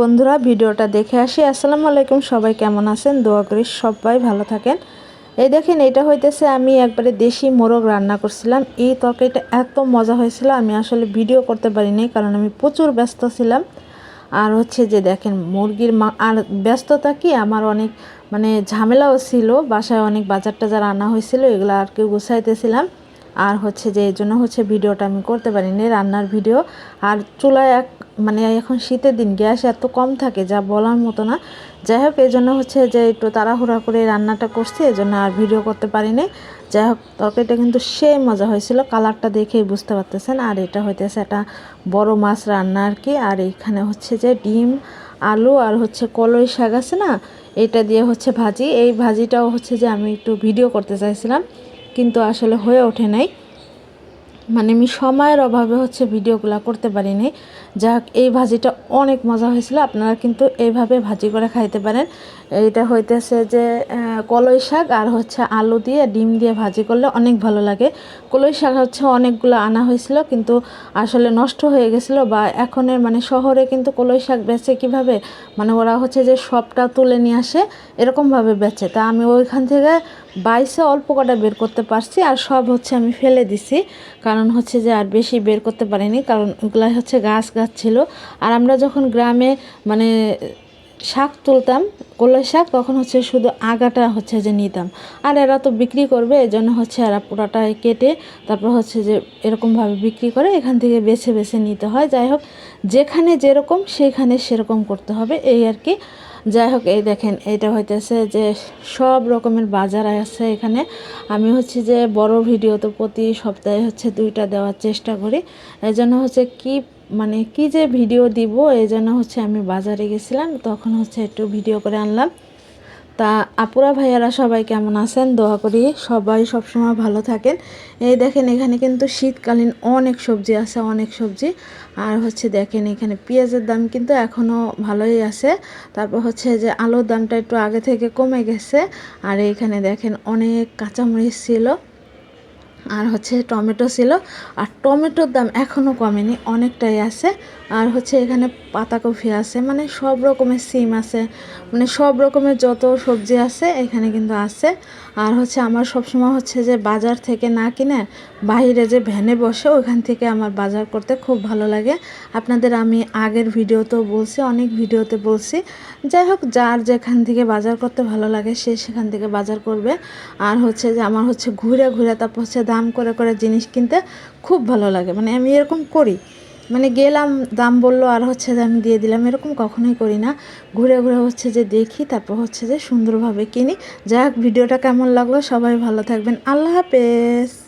বন্ধুরা, ভিডিওটা দেখে আসি। আসসালামু আলাইকুম, সবাই কেমন আছেন? দোয়া করি সবাই ভালো থাকেন। এই দেখেন, এটা হইতেছে আমি একবারে দেশি মোরগ রান্না করছিলাম। এই তরকারিটা এত মজা হয়েছিল, আমি আসলে ভিডিও করতে পারিনি, কারণ আমি প্রচুর ব্যস্ত ছিলাম। আর হচ্ছে যে দেখেন, মুরগির মা আর ব্যস্ততা কি? আমার অনেক মানে ঝামেলাও ছিল, বাসায় অনেক বাজার টাজার আনা হয়েছিল, এগুলো আর কেউ গুছাইতেছিলাম। আর হচ্ছে যে এই জন্য হচ্ছে ভিডিওটা আমি করতে পারিনি, রান্নার ভিডিও। আর চুলায় এক মানে এখন শীতের দিন, গ্যাস এত কম থাকে যা বলার মতো না। যাই হোক, এই জন্য হচ্ছে যে একটু তাড়াহুড়া করে রান্নাটা করছি, এই জন্য আর ভিডিও করতে পারিনি। যাই হোক, তরকারিটা কিন্তু সেই মজা হয়েছিল, কালারটা দেখেই বুঝতে পারতেছেন। আর এটা হইতেছে একটা বড় মাছ রান্না আর কি। আর এইখানে হচ্ছে যে ডিম, আলু আর হচ্ছে কলই শাক আছে না এটা দিয়ে হচ্ছে ভাজি। এই ভাজিটাও হচ্ছে যে আমি একটু ভিডিও করতে চাইছিলাম, কিন্তু আসলে হয়ে ওঠে নাই। মানে আমি সময়ের অভাবে হচ্ছে ভিডিওগুলো করতে পারিনি। যাক, এই ভাজিটা অনেক মজা হয়েছিল। আপনারা কিন্তু এইভাবে ভাজি করে খাইতে পারেন। এইটা হইতেছে যে কলই শাক আর হচ্ছে আলু দিয়ে ডিম দিয়ে ভাজি করলে অনেক ভালো লাগে। কলই শাক হচ্ছে অনেকগুলো আনা হয়েছিল, কিন্তু আসলে নষ্ট হয়ে গেছিল বা এখনের মানে শহরে কিন্তু কলই শাক বেচে কীভাবে? মানে ওরা হচ্ছে যে সবটা তুলে নিয়ে আসে, এরকমভাবে বেচে। তা আমি ওইখান থেকে বাইসে অল্প কটা বের করতে পারছি আর সব হচ্ছে আমি ফেলে দিছি। কারণ হচ্ছে যে আর বেশি বের করতে পারিনি, কারণ ওগুলো হচ্ছে গাছ গাছ ছিল আর আমরা যখন গ্রামে মানে শাক তুলতাম কলাই শাক, তখন হচ্ছে শুধু আগাটা হচ্ছে যে নিতাম। আর এরা তো বিক্রি করবে এই জন্য হচ্ছে এরা পুরাটাই কেটে, তারপর হচ্ছে যে এরকমভাবে বিক্রি করে এখান থেকে বেছে বেছে নিতে হয়। যাই হোক, যেখানে যেরকম, সেখানে সেরকম করতে হবে, এই আর কি। যাই হোক, এই দেখেন এটা হইতেছে যে সব রকমের বাজার আছে এখানে। আমি হচ্ছে যে বড় ভিডিও তো প্রতি সপ্তাহে হচ্ছে দুইটা দেওয়ার চেষ্টা করি। এই জন্য হচ্ছে কি মানে কি যে ভিডিও দিব, এই জন্য হচ্ছে আমি বাজারে গেছিলাম, তখন হচ্ছে একটু ভিডিও করে আনলাম। তা আপুরা ভাইয়ারা সবাই কেমন আছেন? দোয়া করি সবাই সবসময় ভালো থাকেন। এই দেখেন, এখানে কিন্তু শীতকালীন অনেক সবজি আছে, অনেক সবজি। আর হচ্ছে দেখেন, এখানে পেঁয়াজের দাম কিন্তু এখনও ভালোই আছে। তারপর হচ্ছে যে আলুর দামটা একটু আগে থেকে কমে গেছে। আর এখানে দেখেন, অনেক কাঁচামরিচ ছিল। আর হচ্ছে টমেটো ছিল। আর টমেটোর দাম এখনও কমেনি, অনেকটাই আছে। আর হচ্ছে এখানে পাতাকপি আছে মানে সব রকমের সিম আছে। মানে সব রকমের যত সবজি আছে এখানে কিন্তু আছে। আর হচ্ছে আমার সবসময় হচ্ছে যে বাজার থেকে না কিনে বাহিরে যে ভ্যানে বসে ওখান থেকে আমার বাজার করতে খুব ভালো লাগে। আপনাদের আমি আগের ভিডিওতেও বলছি, অনেক ভিডিওতে বলছি। যাই হোক, যার যেখান থেকে বাজার করতে ভালো লাগে সে সেখান থেকে বাজার করবে। আর হচ্ছে যে আমার হচ্ছে ঘুরে ঘুরে তারপর হচ্ছে দাম করে করে জিনিস কিনতে খুব ভালো লাগে। মানে আমি এরকম করি। মানে গেলাম, দাম বলল, আর হচ্ছে যে আমি দিয়ে দিলাম। এরকম কখনোই করি না। ঘুরে ঘুরে হচ্ছে যে দেখি, তারপর হচ্ছে যে সুন্দরভাবে কিনি। যাই ভিডিওটা কেমন লাগল? সবাই ভালো থাকবেন। আল্লাহ হাফেজ!